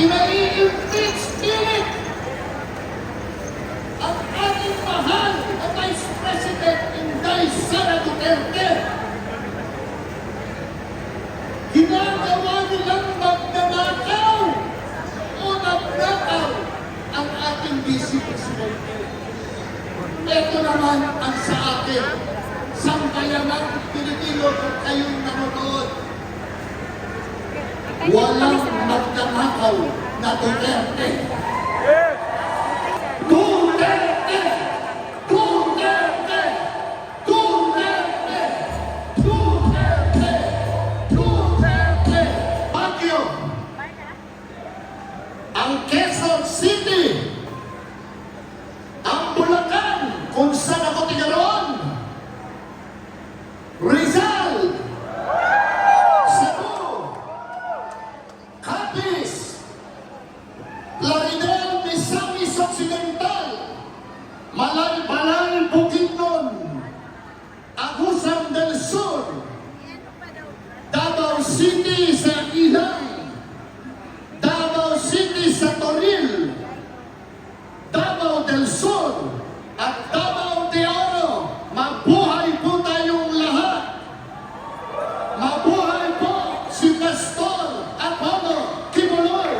pinaiimpit spirit ang ating mahal na Vice President Inday Sara Duterte. Ginagawa nilang magdamakaw o nagnakaw ang ating vice. Ito naman ang sa akin, sambayanang Pilipino kung kayo'y nanonood. Walang magnanakaw na. Duterte! Duterte! Duterte! Duterte! Duterte! Baguio! Ang Quezon City! Ang Bulacan! Kung saan ako tigaroon! Rizal! Cebu! Capiz, Plaridel, Misamis Occidental, Malaybalay, Bukidnon, Agusan del Sur, Davao City sa Ilang, Davao City sa Toril, Davao del Sur, at Davao de Oro. Mabuhay po tayong lahat! Mabuhay po si Pastor Apollo Kibuloy!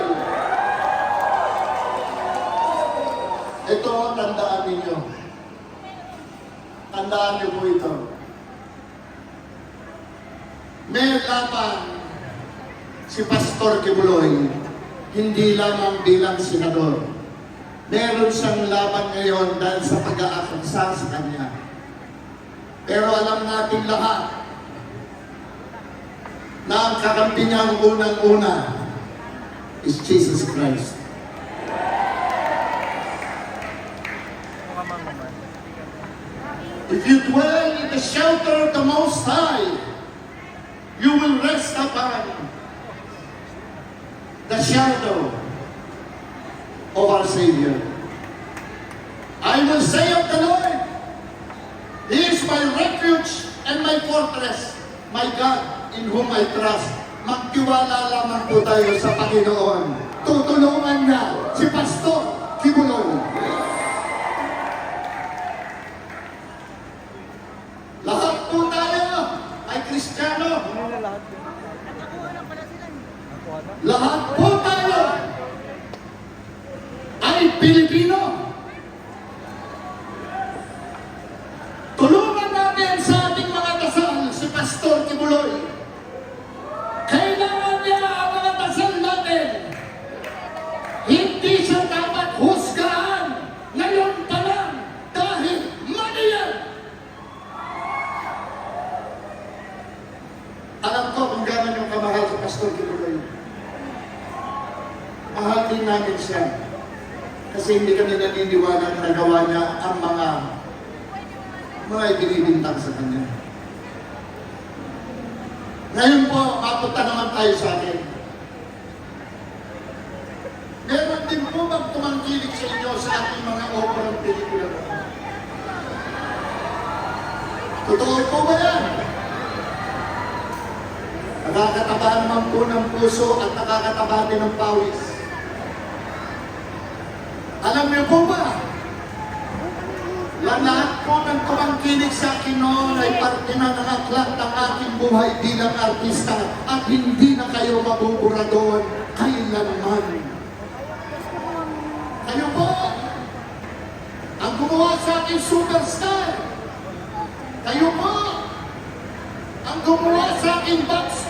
Ito, tandaan ninyo. Tandaan niyo po ito. May laban si Pastor Kibuloy, hindi lamang bilang senador. Meron siyang laban ngayon dahil sa pag-aaksa sa kanya. Pero alam natin lahat, na ang kakampi niya ang unang-una is Jesus Christ. If you dwell in the shelter of the Most High, you will rest upon the shadow Savior. I will say of the Lord, He is my refuge and my fortress, my God in whom I trust. Magtiwala lamang po tayo sa Panginoon. Tutulungan niya si Pastor Kibuloy. Lahat po tayo ay Kristiyano. Lahat po tayo ay Pilipino. Tulungan natin sa ating mga dasal si Pastor Kibuloy. Kailangan niya ang mga dasal natin. Hindi siya dapat husgahan ngayon pa lang dahil mali yan. Alam ko kung gano'n yung kamahal si Pastor Kibuloy. Mahal din namin siya. Kasi hindi kami naniniwala na nagawa niya ang mga mga ibinibintang sa kanya. Ngayon po, mapunta naman tayo sa akin. Meron din po bang tumangkilik sa inyo sa ating mga operang pelikula? Totoo po ba yan? Nakakataba naman po ng puso at nakakataba din ng pawis. Alam niyo po ba? Lahat po ng tumangkilik sa akin ay parte na ng aklat ng aking buhay bilang artista at hindi na kayo mabubura doon kailanman. Kayo po ang gumawa sa akin superstar. Kayo po ang gumawa sa akin box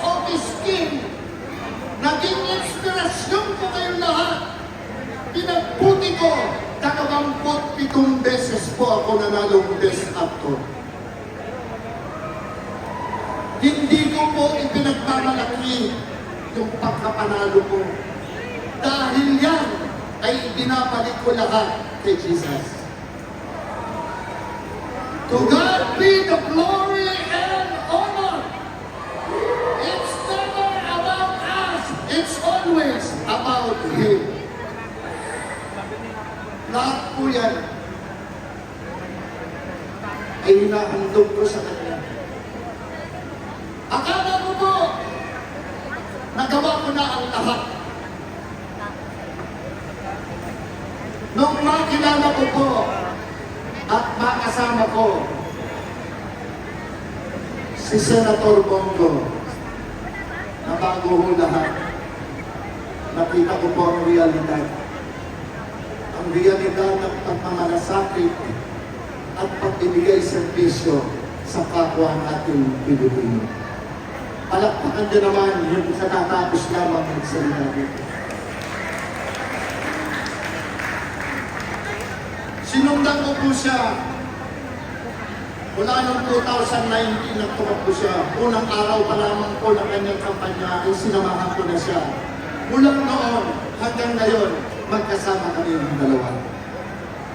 po ako nanalong best actor. Hindi ko po ipinagmamalaki yung pagkapanalo ko. Dahil yan ay binabalik ko lahat kay Jesus. To God be the glory and honor. It's never about us. It's always about Him. Lahat po yan ay hinahandog ko sa Kanya. Akala ko po, nagawa ko na ang lahat. Nung makilala ko po at makasama ko si Senator Bongo na bago ho lahat, nakita ko po ang realidad. Ang realidad ng pagmamalasakit at pagbibigay serbisyo sa kapwa nating Pilipino. Palakpakan din naman yung katatapos lamang ng salita dito. Sinundan ko po siya mula noong 2019 nang tumakbo siya. Unang araw pa lamang po ng kanyang kampanya ay sinamahan ko na siya. Mula noon hanggang ngayon, magkasama kami ng dalawa.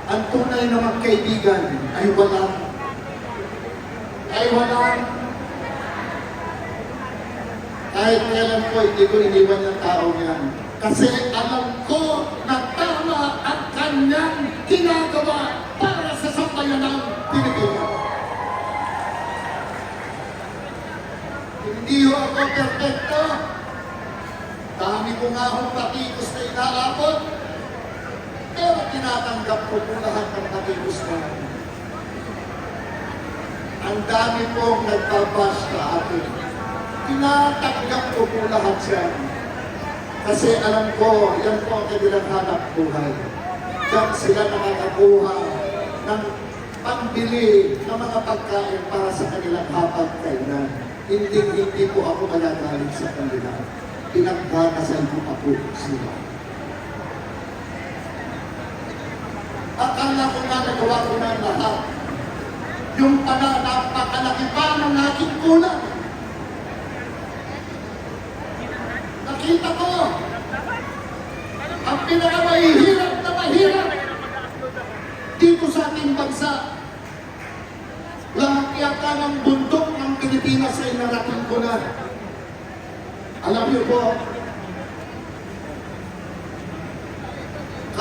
Ang tunay na magkaibigan ay walang ay walang kahit kailan po hindi ko iniwan yung tao niyan. Kasi alam ko na tama ang kanyang ginagawa para sa sambayan ng Pilipinas. Hindi ho ako perfecto. Dami ko nga akong patikos na inaabot. Pero tinatanggap ko po lahat ng patikos na yan. Ang dami pong nagbabash sa akin. Tinatanggap ko po lahat yan. Kasi alam ko, yan po ang kanilang hanap buhay. Diyan sila nakakakuha ng pambili ng mga pagkain para sa kanilang hapag kainan. Hindi, hindi po ako magagalit sa kanila. Pinagdadasal ko pa po sila. Akala ko nga nagawa ko na lahat. Yung pala, napakalaki pa ng aking kulang. Nakita ko, ang pinakamahihirap na mahirap dito sa ating bansa. Lahat yata ng bundok ng Pilipinas ay narating ko na. Alam niyo po,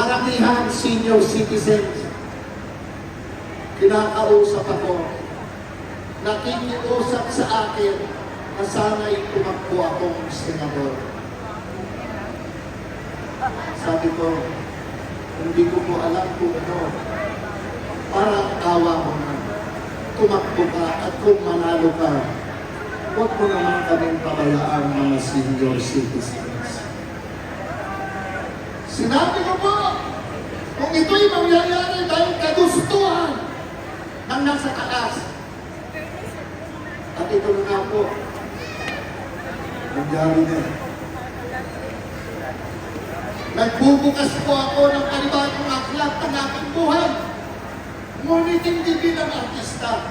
karamihan senior citizens, kinakausap ako, nakikiusap sa akin na sana'y tumakbo akong senador. Sabi ko, hindi ko po alam kung ano. Parang tawa mo na. Tumakbo ka at kung manalo ka, huwag mo naman kaming pabayaan mga senior citizens. Sinabi ko po, kung ito'y mangyayari dahil kagustuhan ng nasa taas. At ito na nga po, nangyari na. Nagbubukas po ako ng panibagong aklat ng aking buhay. Ngunit hindi bilang artista.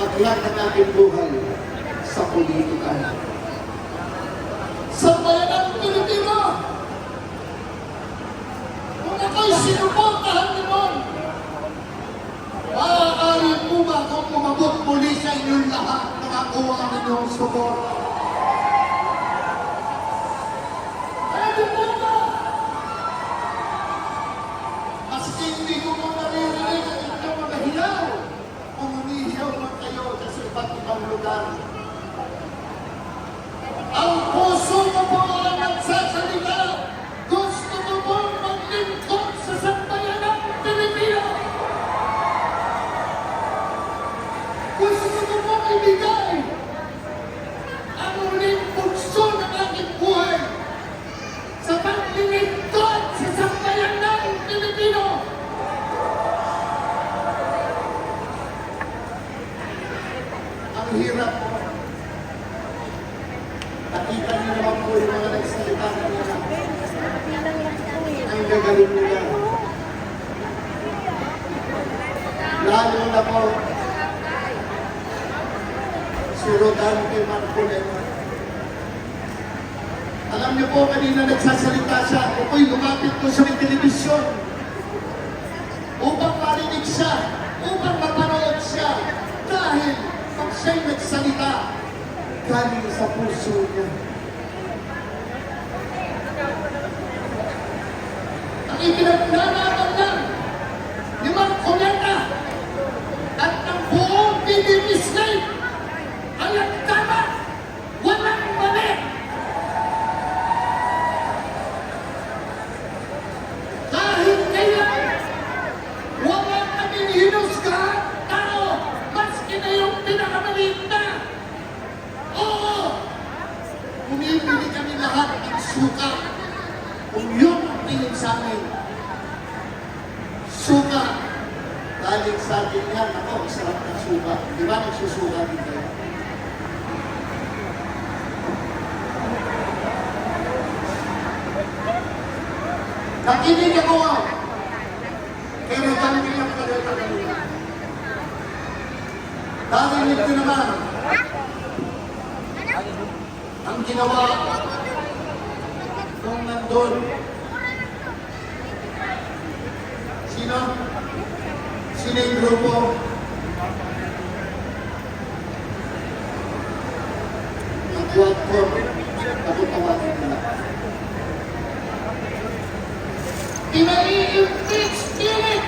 Aklat ng aking buhay sa politika. Sa bayan ng Pilipino, kung ako'y sinuportahan ni Mon, maaari po ba akong umabot muli sa inyong lahat na nakuha ang inyong suporta? Pwede po ba? Maski hindi ko mo naririnig ang inyong mga hilaw, kung umihiyaw man kayo sa iba't ibang lugar. Ang puso mo po ang nagsasalita. Gusto mo pong maglingkod sa sambayan ng Pilipino. Gusto mo pong ibigay ang uling pulso ng aking buhay sa paglilingkod sa sambayan ng Pilipino. Ang hirap po. Nakita niyo naman po yung mga nagsalita kanina. Ang gagaling nila. Lalo na po si Rodante Marcoleta. Alam niyo po, kanina nagsasalita siya. Ako po'y lumapit ko sa may telebisyon upang marinig siya, upang mapanood siya. Dahil pag siya'y nagsalita, galing sa puso niya. Ang ipinaglalaban lang ni Marcoleta at ng buong PDP state ay ang tama, walang mali. bibili kami lahat ng suka. Kung yun ang tingin sa amin, suka, galing sa atin yan, ako, sarap ng suka. Di ba nagsusuka din kayo? Nakinig ako ah. Pero dahil lang kagalita kanina. Dahil ito naman, ang ginawa nung nandun, sino? Sino yung grupo? Ang quad four, ako tawagin nila. Pinai-impeach spirit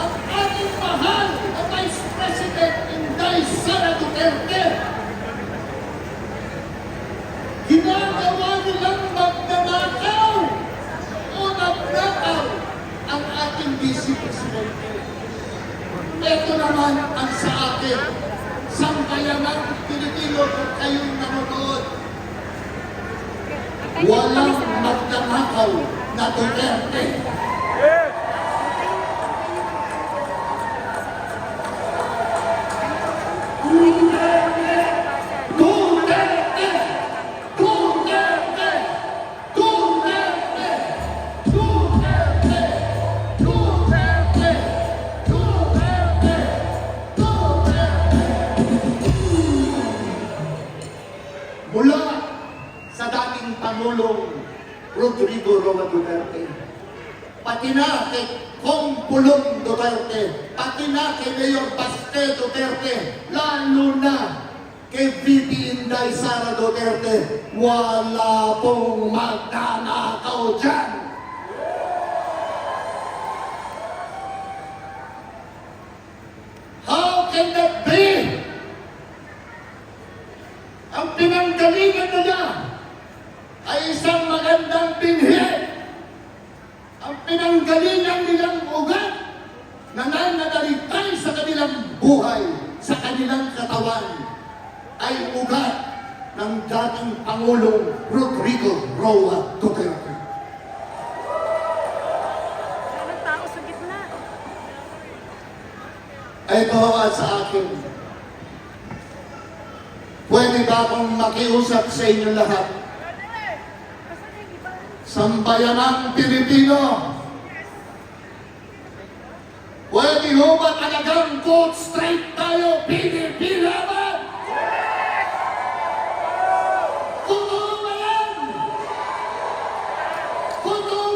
ang ating mahal na Vice President Inday Sara Duterte. Ginagawa nilang magnanakaw o nagnakaw ang ating Vice Presidente. Ito naman ang sa akin, sambayanang Pilipino kung kayong nanonood. Walang magnanakaw na Duterte. Pangulong Rodrigo Roa Duterte, pati na kay Kong Pulong Duterte, pati na kay Mayor Baste Duterte, lalo na kay VP Inday Sara Duterte, wala pong magnanakaw dyan. How can that be? Ang pinanggalingan nila ay isang magandang binhi. Ang pinanggalingan nilang ugat na nananalitay sa kanilang buhay, sa kanilang katawan, ay ugat ng dating Pangulong Rodrigo Roa Duterte. Ito ang sa akin. Pwede ba akong makiusap sa inyo lahat? Sambayanang Pilipino. Pwede ho ba talagang vote straight tayo, Pilipino ba? Totoo yan? Totoo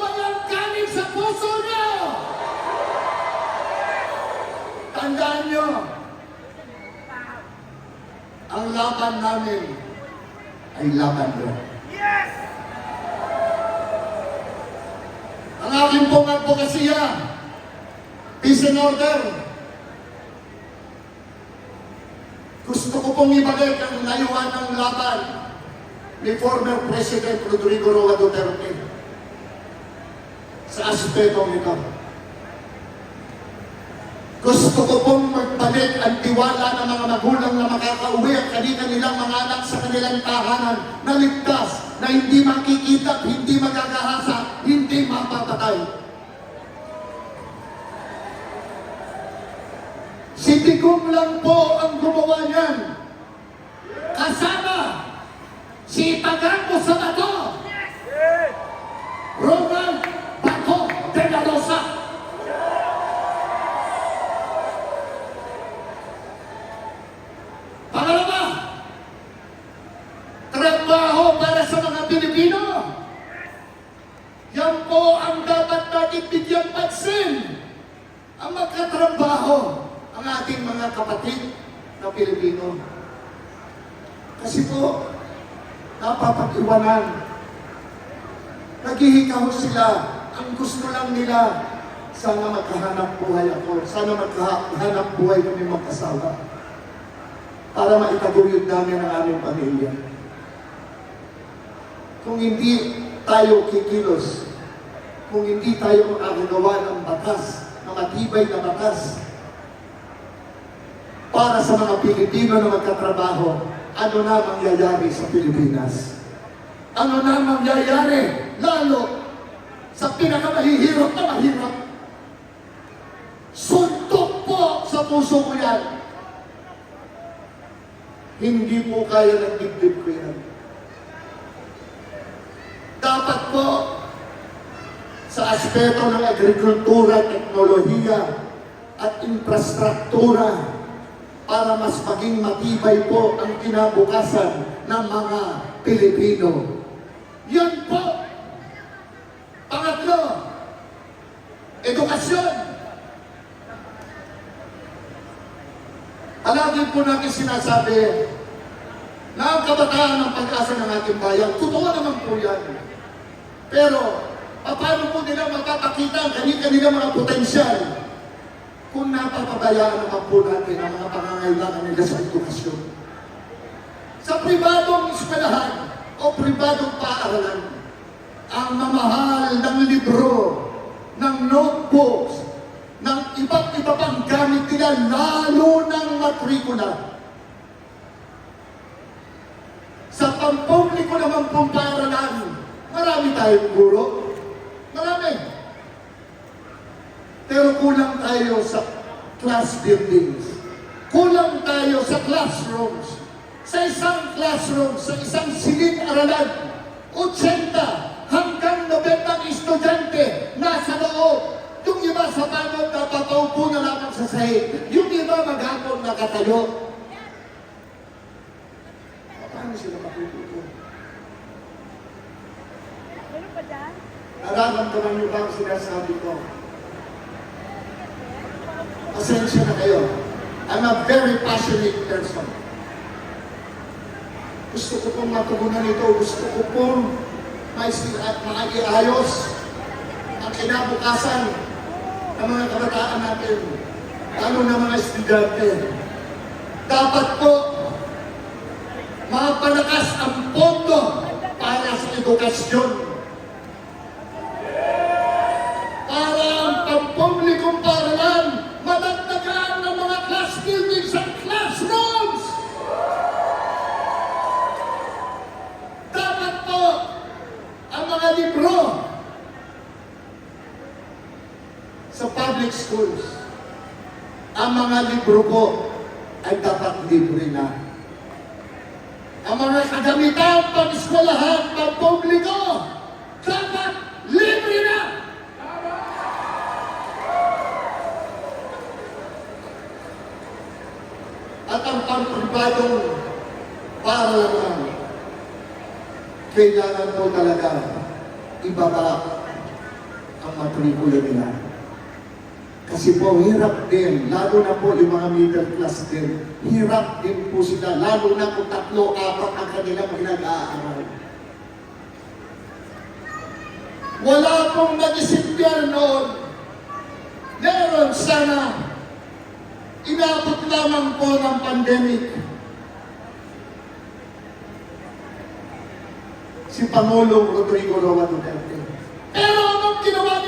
sa puso niyo? Tandaan ang laban namin ay laban niyo. Aking pong advokasya, peace and order. Gusto ko pong ibalik ang layuan ng laban ni former President Rodrigo Roa Duterte sa aspetong ito. Gusto ko pong magbalik ang tiwala ng mga magulang na makakauwi ang kanina nilang mga anak sa kanilang tahanan na ligtas, na hindi makikita, hindi magkakahasa, lang po ang gumawa niyan. Kasama si Tagango sa Bato, Ronald Bato de la Rosa. Pangalawa, trabaho para sa mga Pilipino. Yan po ang dapat natin bigyan pansin. Ang magkatrabaho ang ating mga kapatid na Pilipino. Kasi po, napapag-iwanan. Naghihikaw sila. Ang gusto lang nila, sana magkahanap buhay ako. Sana magkahanap buhay kami magkasawa para maitaguyod namin ang aming pamilya. Kung hindi tayo kikilos, kung hindi tayo makakagawa ng batas, na matibay na batas, para sa mga Pilipino na magkatrabaho, ano na mangyayari sa Pilipinas? Ano na mangyayari lalo sa pinakamahihirap na mahirap? Suntok po sa puso ko yan. Hindi po kaya ng dibdib ko yan. Dapat po sa aspeto ng agrikultura, teknolohiya at infrastruktura para mas maging matibay po ang kinabukasan ng mga Pilipino. Yan po. Pangatlo, edukasyon. Palagi po natin sinasabi na ang kabataan ng pag-asa ng ating bayan. Totoo naman po yan. Pero, paano po nila mapapakita ang kanilang mga potensyal kung napapabayaan naman po natin ang mga pangangailangan nila sa edukasyon? Sa pribadong eskwelahan o pribadong paaralan, ang mamahal ng libro, ng notebooks, ng iba't iba pang gamit nila, lalo ng matrikula. Sa pampubliko naman pong paaralan, marami tayong guro. Marami. Pero kulang tayo sa class buildings. Kulang tayo sa classrooms. Sa isang classroom, sa isang silid-aralan, 80 hanggang 90 estudyante nasa loob. Yung iba sa pagod na papaupo na lamang sa sahig. Yung iba maghapon nakatayo. Paano sila matututo? Nararamdaman niyo ba ang sinasabi ko? Pasensya na kayo. I'm a very passionate person. Gusto ko pong matugunan ito. Gusto ko pong maiayos ang kinabukasan ng mga kabataan natin. Lalo na mga estudyante. Dapat po mapalakas ang pondo para sa edukasyon para ang pampublikong paaralan madagdagan ng mga class buildings at classrooms. Dapat po ang mga libro sa public schools, ang mga libro po ay dapat libre na. Ang mga kagamitan pang-eskwelahan, pang-publiko, dapat libre na. at ang pangpribadong para lang kailangan po talaga ibaba ang matrikula nila. Kasi po, hirap din, lalo na po yung mga middle class din, hirap din po sila, lalo na kung tatlo, apat ang kanilang pinag-aaral. Wala pong nag-isip yan noon. Meron sana inabot lamang po ng pandemic. Si Pangulong Rodrigo Roa Duterte. Pero anong ginawa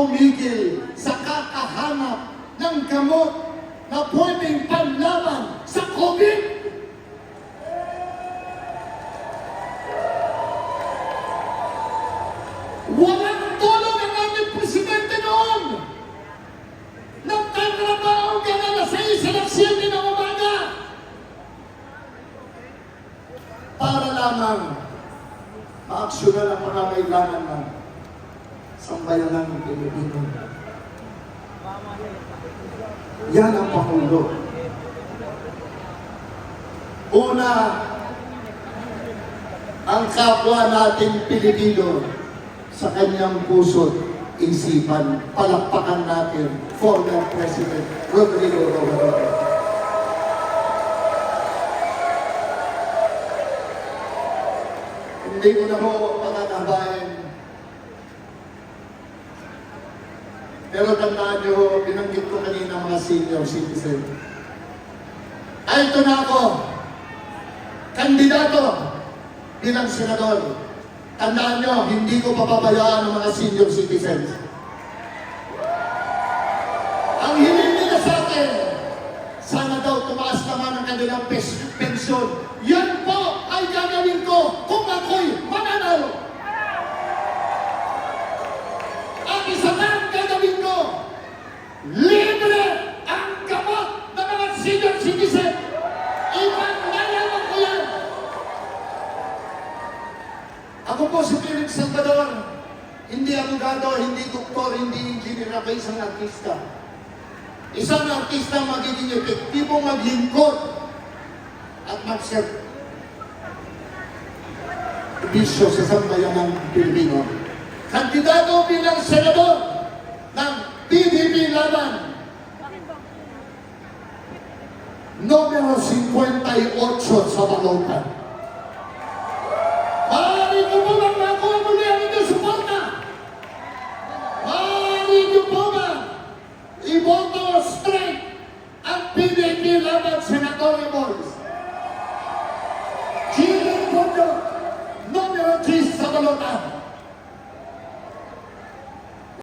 tumigil sa kakahanap ng gamot na pwedeng panlaban sa COVID-19. Pilipino. Yan ang Pangulo. Una, ang kapwa nating Pilipino sa kanyang puso't isipan. Palakpakan natin former President Rodrigo Duterte. Hindi ko na ho pagkakabayan. Pero tandaan nyo, binanggit ko kanina mga senior citizen. Ah, Ay, na ako. Kandidato bilang senador. Tandaan nyo, hindi ko papabayaan ang mga senior citizens. Ang hiling nila sa akin, sana daw tumaas naman ang kanilang pension. Yan hindi doktor, hindi engineer, ako isang artista. Isang artista magiging epektibo maglingkod at mag-serve bisyo sa sambayanang Pilipino. Kandidato bilang senador ng PDP laban. Numero 58 sa Balokan. Senador Boris.